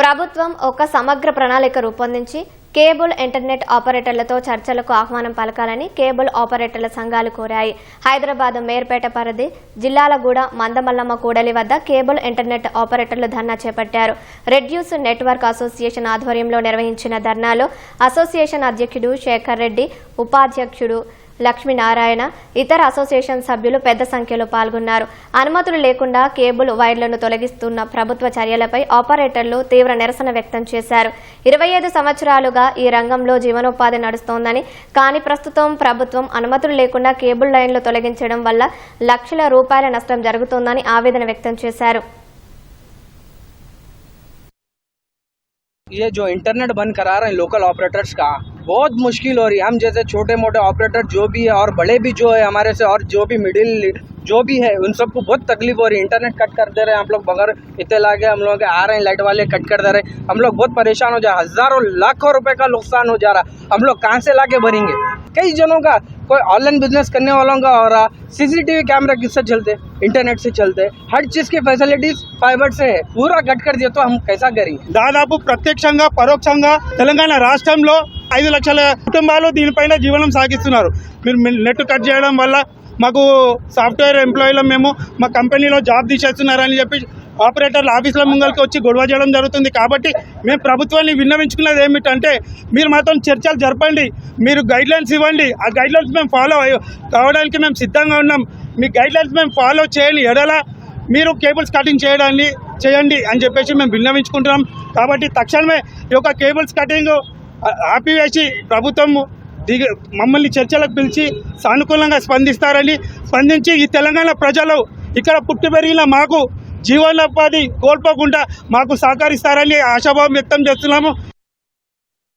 ప్రభుత్వం ఒక సమగ్ర ప్రణాళిక రూపొందించి కేబుల్ ఇంటర్నెట్ ఆపరేటర్లతో చర్చలకు ఆహ్వానం పలకాలని కేబుల్ ఆపరేటర్ల సంఘాలు కోరాయి. హైదరాబాద్ మేర్పేట పరిధి జిల్లాలగూడ మందమల్లమ్మ కూడలి వద్ద కేబుల్ ఇంటర్నెట్ ఆపరేటర్లు ధర్నా చేపట్టారు. రెడ్యూస్ నెట్వర్క్ అసోసియేషన్ ఆధ్వర్యంలో నిర్వహించిన ధర్నాలో అసోసియేషన్ అధ్యక్షుడు శేఖర్ రెడ్డి ఉపాధ్యక్షుడు లక్ష్మీనారాయణ ఇతర అసోసియేషన్ సభ్యులు పెద్ద సంఖ్యలో పాల్గొన్నారు అనుమతులు లేకుండా కేబుల్ వైర్లను తొలగిస్తున్న ప్రభుత్వ చర్యలపై ఆపరేటర్లు తీవ్ర నిరసన వ్యక్తం చేశారు ఇరవై ఐదు సంవత్సరాలుగా ఈ రంగంలో జీవనోపాధి నడుస్తోందని కానీ ప్రస్తుతం ప్రభుత్వం అనుమతులు లేకుండా కేబుల్ లైన్లు తొలగించడం వల్ల లక్షల రూపాయల నష్టం జరుగుతోందని ఆవేదన వ్యక్తం చేశారు ये जो इंटरनेट बंद करा रहे हैं लोकल ऑपरेटर्स का बहुत मुश्किल हो रही है हम जैसे छोटे मोटे ऑपरेटर जो भी है और बड़े भी जो है हमारे से और जो भी मिडिल जो भी है उन सबको बहुत तकलीफ हो रही है इंटरनेट कट कर दे रहे हैं हम लोग बगैर इतने लागे हम लोग आ रहे हैं लाइट वाले कट कर दे रहे हैं हम लोग बहुत परेशान हो जा रहे हैं हजारों लाखों रुपए का नुकसान हो जा रहा है हम लोग कहाँ से लाके भरेंगे कई जनों का कोई ऑनलाइन बिजनेस करने वालों का हो रहा सीसीटीवी कैमरा किससे चलते इंटरनेट से चलते हर चीज की फैसिलिटीज फाइबर से है पूरा कट कर दिया तो हम कैसा करेंगे దాదాపు ప్రత్యక్షంగా పరోక్షంగా తెలంగాణ రాష్ట్రంలో ఐదు లక్షల కుటుంబాలు దీనిపైన జీవనం సాగిస్తున్నారు. మీరు నెట్ కట్ చేయడం వల్ల మాకు సాఫ్ట్వేర్ ఎంప్లాయీలో మేము మా కంపెనీలో జాబ్ తీసేస్తున్నారని చెప్పి ఆపరేటర్ల ఆఫీసుల ముంగల్కి వచ్చి గొడవ చేయడం జరుగుతుంది. కాబట్టి మేము ప్రభుత్వాన్ని విన్నవించుకున్నది ఏమిటంటే మీరు మాత్రం చర్చలు జరపండి మీరు గైడ్లైన్స్ ఇవ్వండి. ఆ గైడ్లైన్స్ మేము ఫాలో కావడానికి మేము సిద్ధంగా ఉన్నాం. మీ గైడ్లైన్స్ మేము ఫాలో చేయని ఎడల మీరు కేబుల్స్ కటింగ్ చేయడాన్ని చేయండి అని చెప్పేసి మేము విన్నవించుకుంటున్నాం. కాబట్టి తక్షణమే ఈ యొక్క కేబుల్స్ కటింగ్ ఆపివేసి ప్రభుత్వం దిగ మమ్మల్ని చర్చలకు పిలిచి సానుకూలంగా స్పందిస్తారని స్పందించి ఈ తెలంగాణ ప్రజలు ఇక్కడ పుట్టి పెరిగిన మాకు జీవనోపాధి కోల్పోకుండా మాకు సహకరిస్తారని ఆశాభావం వ్యక్తం చేస్తున్నాము.